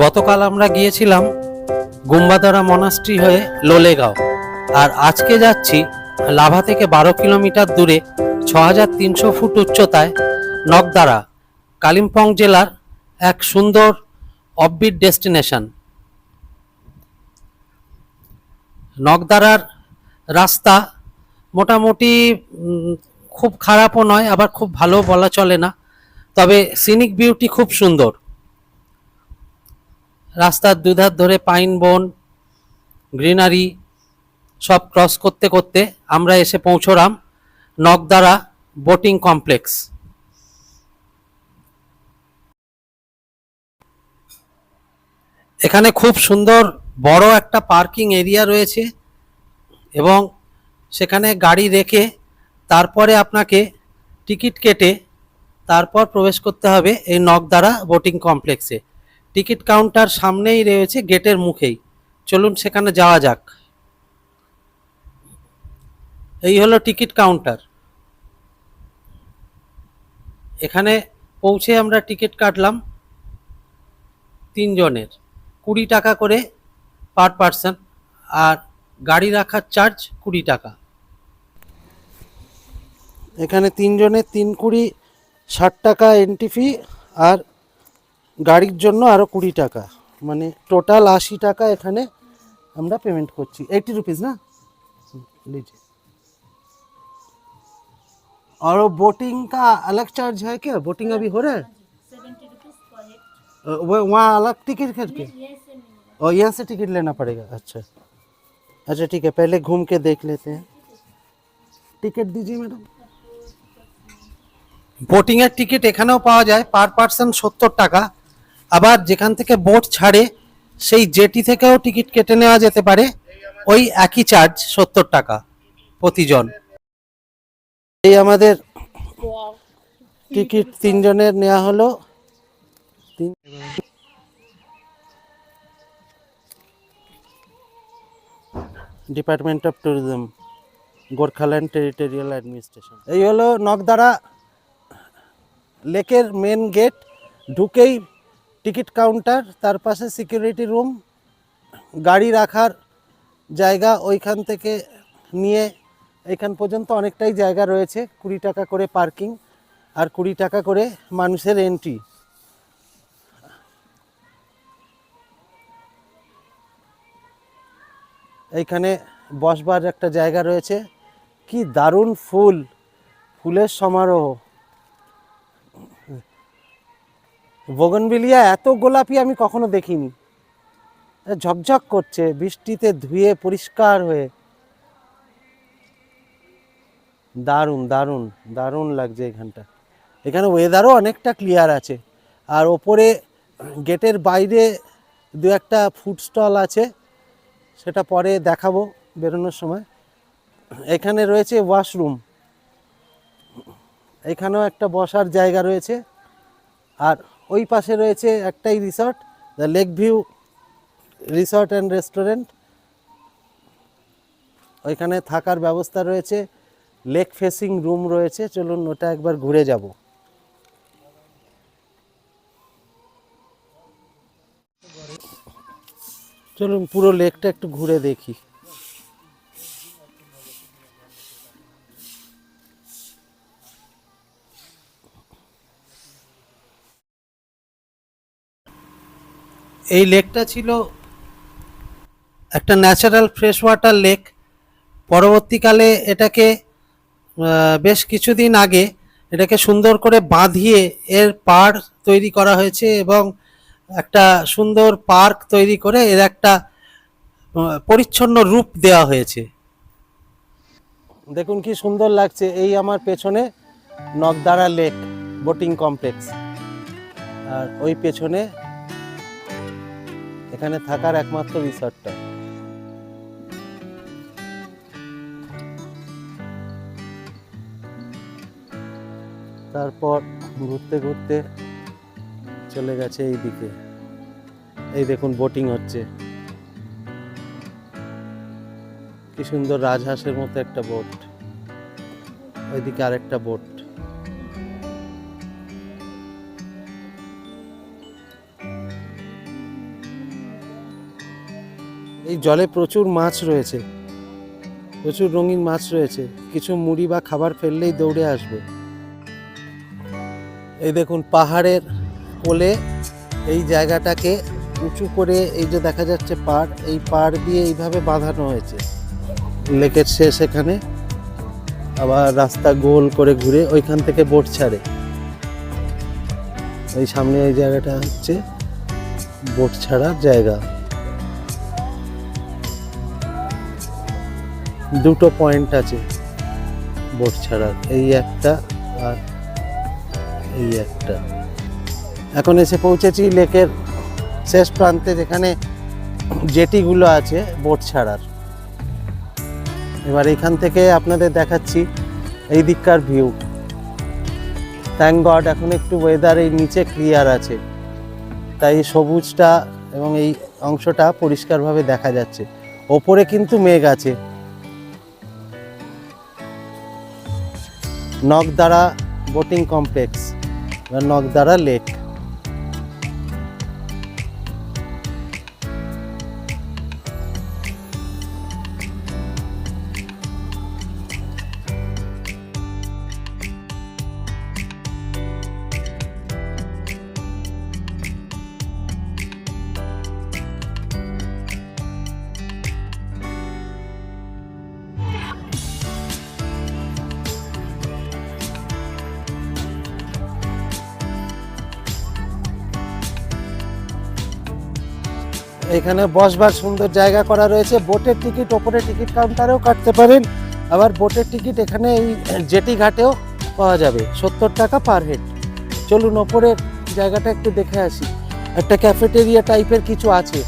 গতকাল আমরা গিয়েছিলাম গুম্বাদারা মনাস্ট্রি হয়ে লোলেগাঁও। আর আজকে যাচ্ছি লাভা থেকে বারো কিলোমিটার দূরে ছ হাজার তিনশো ফুট উচ্চতায় নকদারা কালিম্পং জেলার এক সুন্দর অফবিট ডেস্টিনেশন নকদারার রাস্তা মোটামুটি খুব খারাপও নয়, আবার খুব ভালো বলা চলে না। তবে সিনিক বিউটি খুব সুন্দর। রাস্তার দুধার ধরে পাইন বন গ্রিনারি সব ক্রস করতে করতে আমরা এসে পৌঁছলাম নকদারা বোটিং কমপ্লেক্স এখানে খুব সুন্দর বড় একটা পার্কিং এরিয়া রয়েছে এবং সেখানে গাড়ি রেখে তারপরে আপনাকে টিকিট কেটে তারপর প্রবেশ করতে হবে এই নকদারা বোটিং কমপ্লেক্সে টিকিট কাউন্টার সামনেই রয়েছে গেটের মুখেই। চলুন সেখানে যাওয়া যাক। এই হলো টিকিট কাউন্টার এখানে পৌঁছে আমরা টিকিট কাটলাম তিনজনের। কুড়ি টাকা করে পার পার্সন আর গাড়ি রাখার চার্জ কুড়ি টাকা। এখানে তিনজনের তিন কুড়ি ষাট টাকা এন্ট্রি ফি আর গাড়ির জন্য আরও কুড়ি টাকা। মানে টোটাল আশি টাকা এখানে আমরা পেমেন্ট করছি। এইটি রুপিস না? লিজে আর বোটিং কা আলগ চার্জ হয় কে? বোটিং আবি হরে ওয়া আলগ টিকিট কে কে? ও ইয়া সে টিকিট লেনা পড়েগা আচ্ছা। আচ্ছা ঠিক আছে পহলে ঘুম কে দেখ লেতে। বোটিং এর টিকিট এখানেও পাওয়া যায় পার পার্সন সত্তর টাকা। আবার যেখান থেকে বোট ছাড়ে সেই জেটি থেকেও টিকিট কেটে নেওয়া যেতে পারে। ওই একই চার্জ সত্তর টাকা প্রতিজন। এই আমাদের টিকিট তিনজনের নেওয়া হলো। Department of tourism Gorkhaland territorial administration এই হলো নকদারা লেকের মেন গেট ঢুকেই টিকিট কাউন্টার তার পাশে সিকিউরিটি রুম গাড়ি রাখার জায়গা ওইখান থেকে নিয়ে এখান পর্যন্ত অনেকটাই জায়গা রয়েছে, কুড়ি টাকা করে পার্কিং আর কুড়ি টাকা করে মানুষের এন্ট্রি এইখানে বসবার একটা জায়গা রয়েছে। কি দারুণ ফুল, ফুলের সমারোহ। বগনবিলিয়া এত গোলাপি আমি কখনো দেখিনি। ঝকঝক করছে, বৃষ্টিতে ধুয়ে পরিষ্কার হয়ে। দারুণ দারুণ দারুণ লাগছে এখানটা। এখানে ওয়েদারও অনেকটা ক্লিয়ার আছে। আর ওপরে গেটের বাইরে দু একটা ফুড স্টল আছে, সেটা পরে দেখাবো বেরোনোর সময়। এখানে রয়েছে ওয়াশরুম এখানেও একটা বসার জায়গা রয়েছে। আর ওই পাশে রয়েছে একটাই resort, the lake view resort and restaurant. ওইখানে থাকার ব্যবস্থা রয়েছে, লেক ফেসিং রুম রয়েছে, চলুন ওটা একবার ঘুরে যাব। চলুন পুরো লেকটা একটু ঘুরে দেখি। এই লেকটা ছিল একটা ন্যাচারাল ফ্রেশ ওয়াটার লেক। পরবর্তীকালে এটাকে বেশ কিছুদিন আগে এটাকে সুন্দর করে বাঁধিয়ে এর পাড় তৈরি করা হয়েছে এবং একটা সুন্দর পার্ক তৈরি করে এর একটা পরিচ্ছন্ন রূপ দেওয়া হয়েছে। দেখুন কি সুন্দর লাগছে এই আমার পেছনে নকদারা লেক বোটিং কমপ্লেক্স। আর ওই পেছনে এখানে থাকার একমাত্র রিসর্টটা। তারপর ঘুরতে ঘুরতে চলে গেছে এই দিকে এই দেখুন বোটিং হচ্ছে। কি সুন্দর রাজহাঁসের মতো একটা বোট ওইদিকে আরেকটা বোট এই জলে প্রচুর মাছ রয়েছে। প্রচুর রঙিন মাছ রয়েছে। কিছু মুড়ি বা খাবার ফেললেই দৌড়ে আসবে। এই দেখুন, পাহাড়ের কোলে এই জায়গাটাকে উঁচু করে এই যে দেখা যাচ্ছে পাড়, এই পাড় দিয়ে এইভাবে বাঁধানো হয়েছে। লেকের শেষ এখানে। আবার রাস্তা গোল করে ঘুরে ওইখান থেকে বোট ছাড়ে। এই সামনে এই জায়গাটা হচ্ছে বোট ছাড়ার জায়গা। দুটো পয়েন্ট আছে বোট ছাড়ার, এই একটা আর এই একটা। এখন এসে পৌঁছেছি লেকের শেষ প্রান্তে যেখানে জেটিগুলো আছে বোট ছাড়ার। এবার এখান থেকে আপনাদের দেখাচ্ছি এই দিককার ভিউ থ্যাংক এখন একটু ওয়েদার এই নিচে ক্লিয়ার আছে। তাই সবুজটা এবং এই অংশটা পরিষ্কারভাবে দেখা যাচ্ছে। ওপরে কিন্তু মেঘ আছে। নকদারা বোটিং কমপ্লেক্স বা নগদারা লেক। এখানে বসবার সুন্দর জায়গা করা রয়েছে। বোটের টিকিট, ওপরে টিকিট কাউন্টারেও কাটতে পারেন। আবার বোটের টিকিট এখানে এই জেটি ঘাটেও পাওয়া যাবে, সত্তর টাকা পার হেড। চলুন ওপরের জায়গাটা একটু দেখে আসি। একটা ক্যাফেটেরিয়া টাইপের কিছু আছে।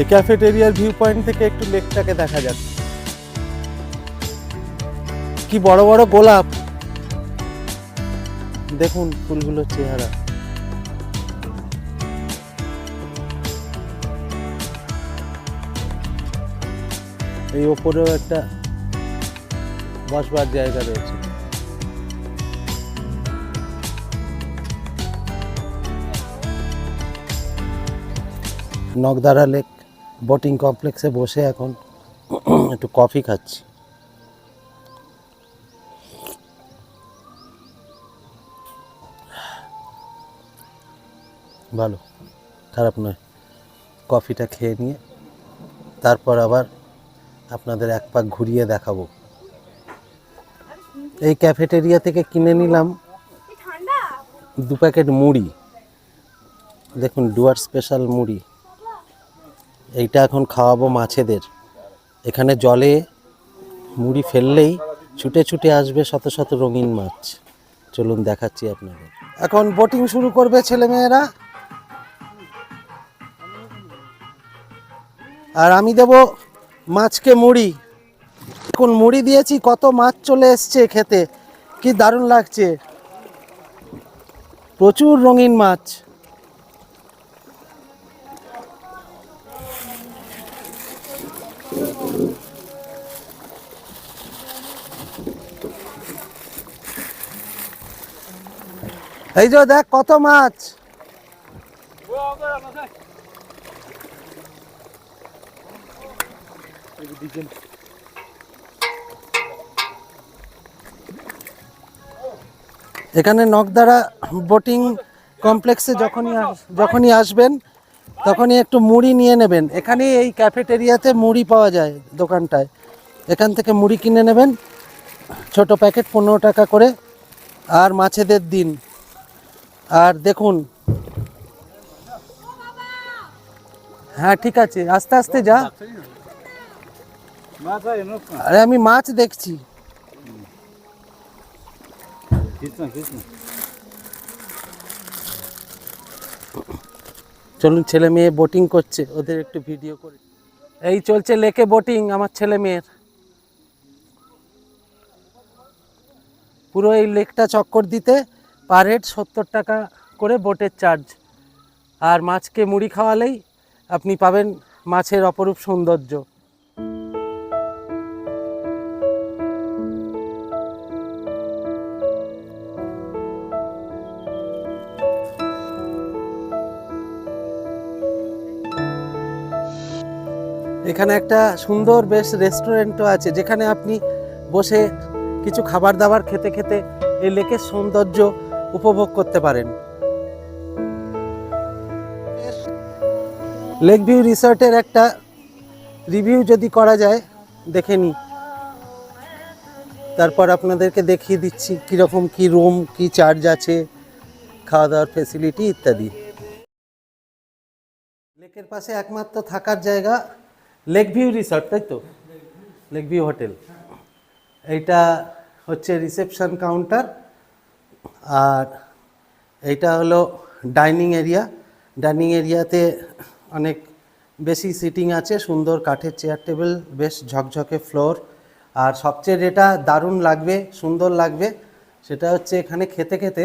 এই ক্যাফেটেরিয়ার ভিউ পয়েন্ট থেকে একটু লেকটাকে দেখা যাচ্ছে কি বড় বড় গোলাপ? দেখুন ফুলগুলোর চেহারা। এই ওপরেও একটা বসবার জায়গা রয়েছে। নগদারা লেক বোটিং কমপ্লেক্সে বসে এখন একটু কফি খাচ্ছি। ভালো, খারাপ নয়। কফিটা খেয়ে নিয়ে, তারপর আবার আপনাদের এক পাক ঘুরিয়ে দেখাবো। এই ক্যাফেটেরিয়া থেকে কিনে নিলাম দু প্যাকেট মুড়ি। দেখুন ডুয়ার স্পেশাল মুড়ি। এইটা এখন খাওয়াবো মাছেদের। এখানে জলে মুড়ি ফেললেই ছুটে ছুটে আসবে শত শত রঙিন মাছ। চলুন দেখাচ্ছি আপনাদের। এখন বোটিং শুরু করবে ছেলেমেয়েরা। আর আমি দেব মাছকে মুড়ি। এখন মুড়ি দিয়েছি, কত মাছ চলে এসছে খেতে। কি দারুণ লাগছে। প্রচুর রঙিন মাছ। এই যে দেখ, কত মাছ। এখানে নকদারা বোটিং কমপ্লেক্সে যখনই যখনই আসবেন, তখনই একটু মুড়ি নিয়ে নেবেন। এখানে এই ক্যাফেটেরিয়াতে মুড়ি পাওয়া যায় দোকানটায়। এখান থেকে মুড়ি কিনে নেবেন। ছোট প্যাকেট পনেরো টাকা করে। আর মাছেদের দিন। আর দেখুন। হ্যাঁ ঠিক আছে। আস্তে আস্তে যা। আরে আমি মাছ দেখছি। চলুন ছেলে মেয়ে বোটিং করছে ওদের একটু ভিডিও করে। এই চলছে লেকে বোটিং আমার ছেলে মেয়ের। পুরো এই লেকটা চক্কর দিতে পার হেড সত্তর টাকা করে বোটের চার্জ আর মাছকে মুড়ি খাওয়ালেই আপনি পাবেন মাছের অপরূপ সৌন্দর্য। এখানে একটা সুন্দর বেশ রেস্টুরেন্টও আছে, যেখানে আপনি বসে কিছু খাবার দাবার খেতে খেতে এই লেকের সৌন্দর্য উপভোগ করতে পারেন। লেক ভিউ রিসর্টের একটা রিভিউ যদি করা যায়, দেখে নিই। তারপর আপনাদেরকে দেখিয়ে দিচ্ছি কীরকম কি রুম, কি চার্জ আছে খাওয়া দাওয়ার ফেসিলিটি ইত্যাদি। লেকের পাশে একমাত্র থাকার জায়গা লেক ভিউ রিসর্ট তাই তো? লেক ভিউ হোটেল এইটা হচ্ছে রিসেপশন কাউন্টার আর এইটা হলো ডাইনিং এরিয়া ডাইনিং এরিয়াতে অনেক বেশি সিটিং আছে, সুন্দর কাঠের চেয়ার টেবিল বেশ ঝকঝকে ফ্লোর আর সবচেয়ে যেটা দারুণ লাগবে, সুন্দর লাগবে, সেটা হচ্ছে এখানে খেতে খেতে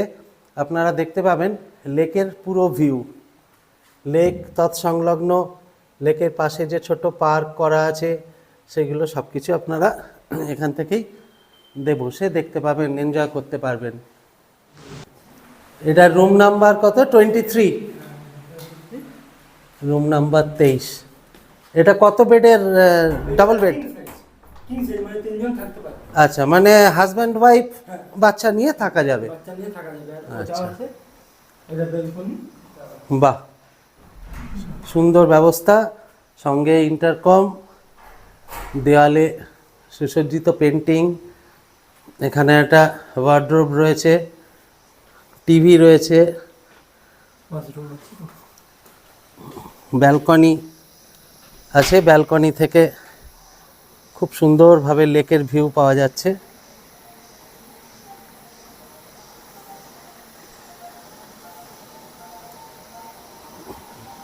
আপনারা দেখতে পাবেন লেকের পুরো ভিউ লেক তৎসংলগ্ন লেকের পাশে যে ছোট পার্ক করা আছে সেগুলো সব কিছু আপনারা এখান থেকেই দে বসে দেখতে পাবেন এনজয় করতে পারবেন। এটার রুম নাম্বার কত? টোয়েন্টি থ্রি রুম নাম্বার তেইশ। এটা কত বেডের ডাবল বেড আচ্ছা মানে হাজব্যান্ড ওয়াইফ বাচ্চা নিয়ে থাকা যাবে। আচ্ছা। বাহ। সুন্দর ব্যবস্থা, সঙ্গে ইন্টারকম দেওয়ালে সুসজ্জিত পেন্টিং এখানে একটা ওয়ার্ড্রোব রয়েছে টিভি রয়েছে ব্যালকনি আছে ব্যালকনি থেকে খুব সুন্দরভাবে লেকের ভিউ পাওয়া যাচ্ছে।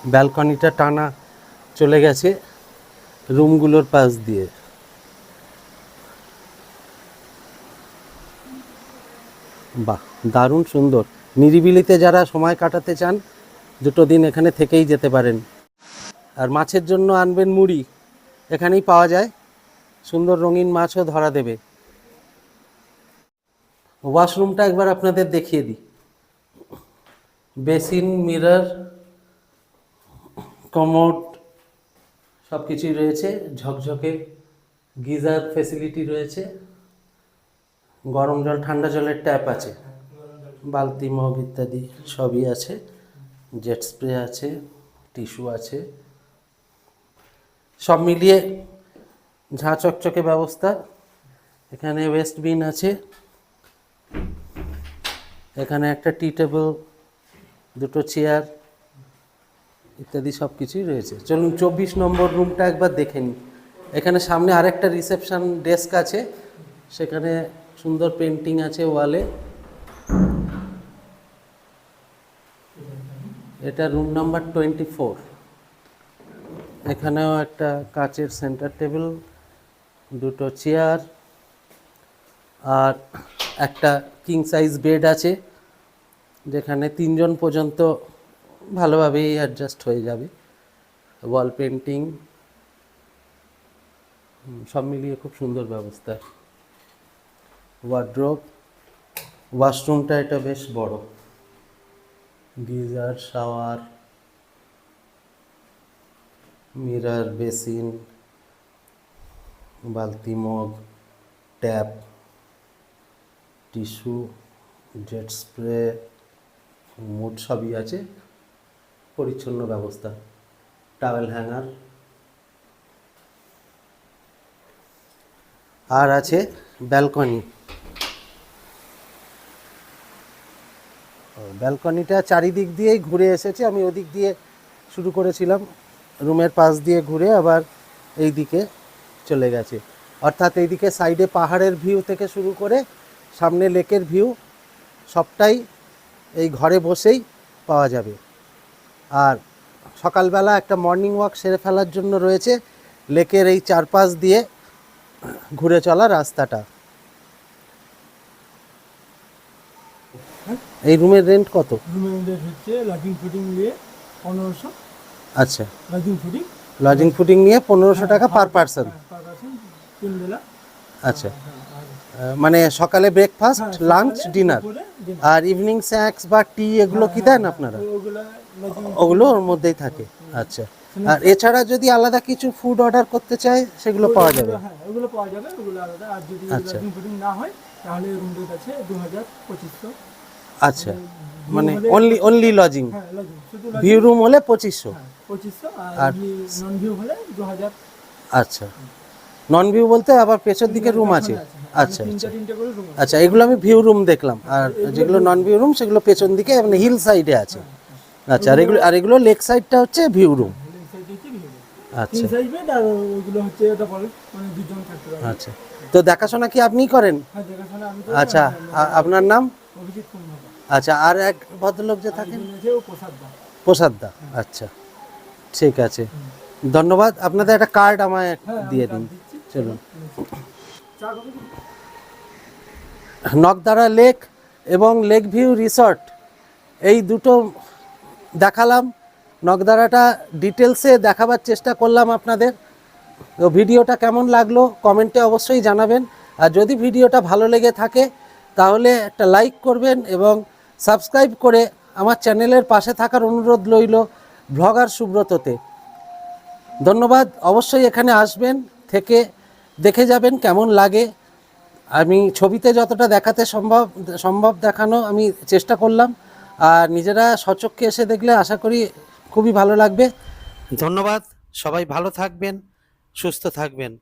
ব্যালকনিটা টানা চলে গেছে রুমগুলোর পাশ দিয়ে। বাহ, দারুণ সুন্দর। নিরিবিলিতে যারা সময় কাটাতে চান, দুটো দিন এখানে থেকেই যেতে পারেন। আর মাছের জন্য আনবেন মুড়ি, এখানেই পাওয়া যায়। সুন্দর রঙিন মাছও ধরা দেবে। ওয়াশরুমটা একবার আপনাদের দেখিয়ে দিই। বেসিন, মিরর কমোড সব কিছুই রয়েছে, ঝকঝকে গিজার ফেসিলিটি রয়েছে, গরম জল, ঠান্ডা জলের ট্যাপ আছে, বালতি, মগ ইত্যাদি সবই আছে জেট স্প্রে আছে টিস্যু আছে, সব মিলিয়ে ঝাঁ চকচকে ব্যবস্থা, এখানে ওয়েস্ট বিন আছে, এখানে একটা টি টেবিল দুটো চেয়ার ইত্যাদি সব কিছুই রয়েছে। চলুন চব্বিশ নম্বর রুমটা একবার দেখে নিই। এখানে সামনে আরেকটা রিসেপশন ডেস্ক আছে। সেখানে সুন্দর পেন্টিং আছে ওয়ালে এটা রুম নাম্বার টোয়েন্টি ফোর এখানেও একটা কাচের সেন্টার টেবিল দুটো চেয়ার আর একটা কিং সাইজ বেড আছে। যেখানে তিনজন পর্যন্ত ভালোভাবেই অ্যাডজাস্ট হয়ে যাবে। ওয়াল পেন্টিং সব মিলিয়ে খুব সুন্দর ব্যবস্থা। ওয়ার্ড্রোব ওয়াশরুমটা এটা বেশ বড়। গিজার, শাওয়ার মিরার বেসিন বালতি, mug tap tissue jet spray মোট সবই আছে। পরিচ্ছন্ন ব্যবস্থা। Towel hanger. আর আছে ব্যালকনি। ব্যালকনিটা চারিদিক দিয়েই ঘুরে এসেছে। আমি ওদিক দিয়ে শুরু করেছিলাম। রুমের পাশ দিয়ে ঘুরে আবার এই দিকে চলে গেছে। অর্থাৎ এইদিকে সাইডে পাহাড়ের ভিউ থেকে শুরু করে সামনে লেকের ভিউ সবটাই এই ঘরে বসেই পাওয়া যাবে। আর সকালবেলা একটা মর্নিং ওয়াক সেরে ফেলার জন্য রয়েছে লেকের এই চারপাশ দিয়ে ঘুরে চলা রাস্তাটা। এই রুমের রেন্ট কত? রুমের হচ্ছে নিয়ে পনেরোশো। আচ্ছা। লজিং ফুডিং নিয়ে পনেরোশো টাকা পার পার্সন তিন বেলা। আচ্ছা। মানে সকালে ব্রেকফাস্ট হ্যাঁ, লাঞ্চ ডিনার আর ইভিনিং স্ন্যাক্স বা টি এগুলো কি দেন আপনারা? ওগুলা ওর মধ্যেই থাকে। আচ্ছা। আর এছাড়া যদি আলাদা কিছু ফুড অর্ডার করতে চায় সেগুলো পাওয়া যাবে? হ্যাঁ ওগুলো পাওয়া যাবে ওগুলো আলাদা। আর যদি আচ্ছা। না হয় তাহলে রুম রেট আছে দু হাজার পঁচিশশো। আচ্ছা। মানে অনলি অনলি লজিং হ্যাঁ ভিউ রুম হলে পঁচিশশো। হ্যাঁ আর নন ভিউ হলে দু হাজার আচ্ছা। নন ভিউ বলতে আবার পেছর দিকে রুম আছে। আচ্ছা আচ্ছা। আচ্ছা এগুলো আমি ভিউ রুম দেখলাম। আর যেগুলো নন ভিউ রুম সেগুলো পেছন দিকে মানে হিল সাইডে আছে। আচ্ছা আর এগুলো আর এগুলো লেক সাইডটা হচ্ছে ভিউ রুম আচ্ছা। মানে আচ্ছা। তো দেখাশোনা কি আপনিই করেন? হ্যাঁ আচ্ছা আপনার নাম? আচ্ছা আর এক ভদ্রলোক যে থাকেন? প্রসাদ দা। আচ্ছা। ঠিক আছে। ধন্যবাদ। আপনাদের একটা কার্ড আমায় দিয়ে দিন। চলুন। নকদারা লেক এবং লেক ভিউ রিসর্ট এই দুটো দেখালাম। নকদারাটা ডিটেলসে দেখাবার চেষ্টা করলাম আপনাদের। তো ভিডিওটা কেমন লাগল কমেন্টে অবশ্যই জানাবেন। আর যদি ভিডিওটা ভালো লেগে থাকে, তাহলে একটা লাইক করবেন এবং সাবস্ক্রাইব করে আমার চ্যানেলের পাশে থাকার অনুরোধ রইল ব্লগার সুব্রততে। ধন্যবাদ। অবশ্যই এখানে আসবেন, থেকে দেখে যাবেন কেমন লাগে। আমি ছবিতে যতটা দেখাতে সম্ভব সম্ভব দেখানো আমি চেষ্টা করলাম। আর নিজেরা সচক্ষে এসে দেখলে আশা করি খুবই ভালো লাগবে। ধন্যবাদ, সবাই ভালো থাকবেন, সুস্থ থাকবেন।